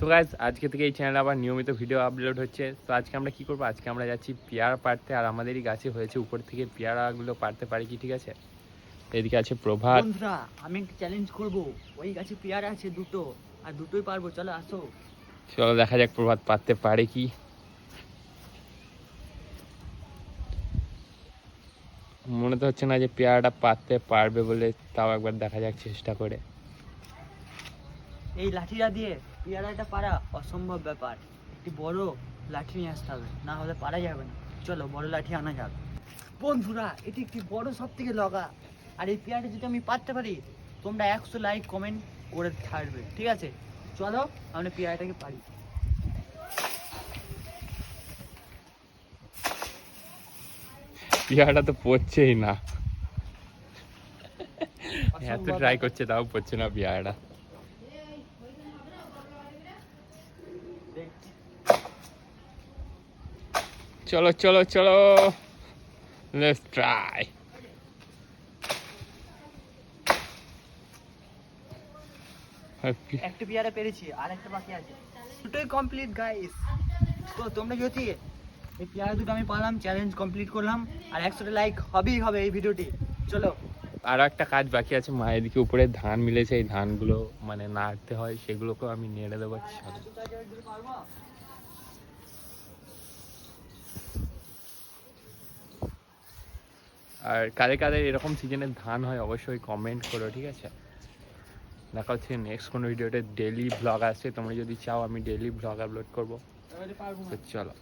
So guys আজকে থেকে এই চ্যানেলে আবার নিয়মিত ভিডিও আপলোড হচ্ছে। তো আজকে আমরা কি করব? আজকে আমরা যাচ্ছি পেয়ারা পাড়তে আর আমাদেরই গাছে হয়েছে উপর থেকে পেয়ারাগুলো পাড়তে পারি কি ঠিক আছে? এদিকে আছে প্রভাত। বন্ধুরা আমি একটা চ্যালেঞ্জ করব। ওই গাছে পেয়ারা আছে দুটো আর দুটোই পারব। চলো আসো। চলো দেখা যাক প্রভাত পারতে পারে কি। মনে তো হচ্ছে না যে পেয়ারাটা পারতে পারবে বলে তাও একবার দেখা যাক চেষ্টা করে। এই লাঠিটা দিয়ে পেয়ারাটা পারা অসম্ভব ব্যাপার। একটি বড় লাঠি নিয়ে আসতে হবে না হলে পারা যাবে না। চলো বড় লাঠি আনা যাক। বন্ধুরা এটি একটি বড় সব থেকে লগা। আর এই পেয়ারাটা যদি আমি পারতে পারি তোমরা একশো লাইক কমেন্ট করে ছাড়বে ঠিক আছে? চলো আমরা পেয়ারাটাকে পারি। পেয়ারাটা তো পড়ছেই না। এত ট্রাই করছে তাও পড়ছে না পেয়ারাটা। চলো চলো চলো। লেটস ট্রাই একটা পেয়ারা পেরেছি আর একটা বাকি আছে। দুটোই কমপ্লিট গাইস তো তোমরা যদি এই পেয়ারা দুটো আমি পারলাম চ্যালেঞ্জ কমপ্লিট করলাম আর একশোটা লাইক হবেই হবে এই ভিডিওটি। চলো। আরও একটা কাজ বাকি আছে মা এদিকে উপরে ধান মিলেছে এই ধানগুলো মানে নাড়তে হয় সেগুলোকেও আমি নেড়ে দেবো। আর কাদের কাদের এরকম সিজনে ধান হয় অবশ্যই কমেন্ট করো ঠিক আছে? দেখা হচ্ছে নেক্সট কোনো ভিডিওতে ডেলি ব্লগ আসছে তোমরা যদি চাও আমি ডেলি ব্লগ আপলোড করব। তো চলো।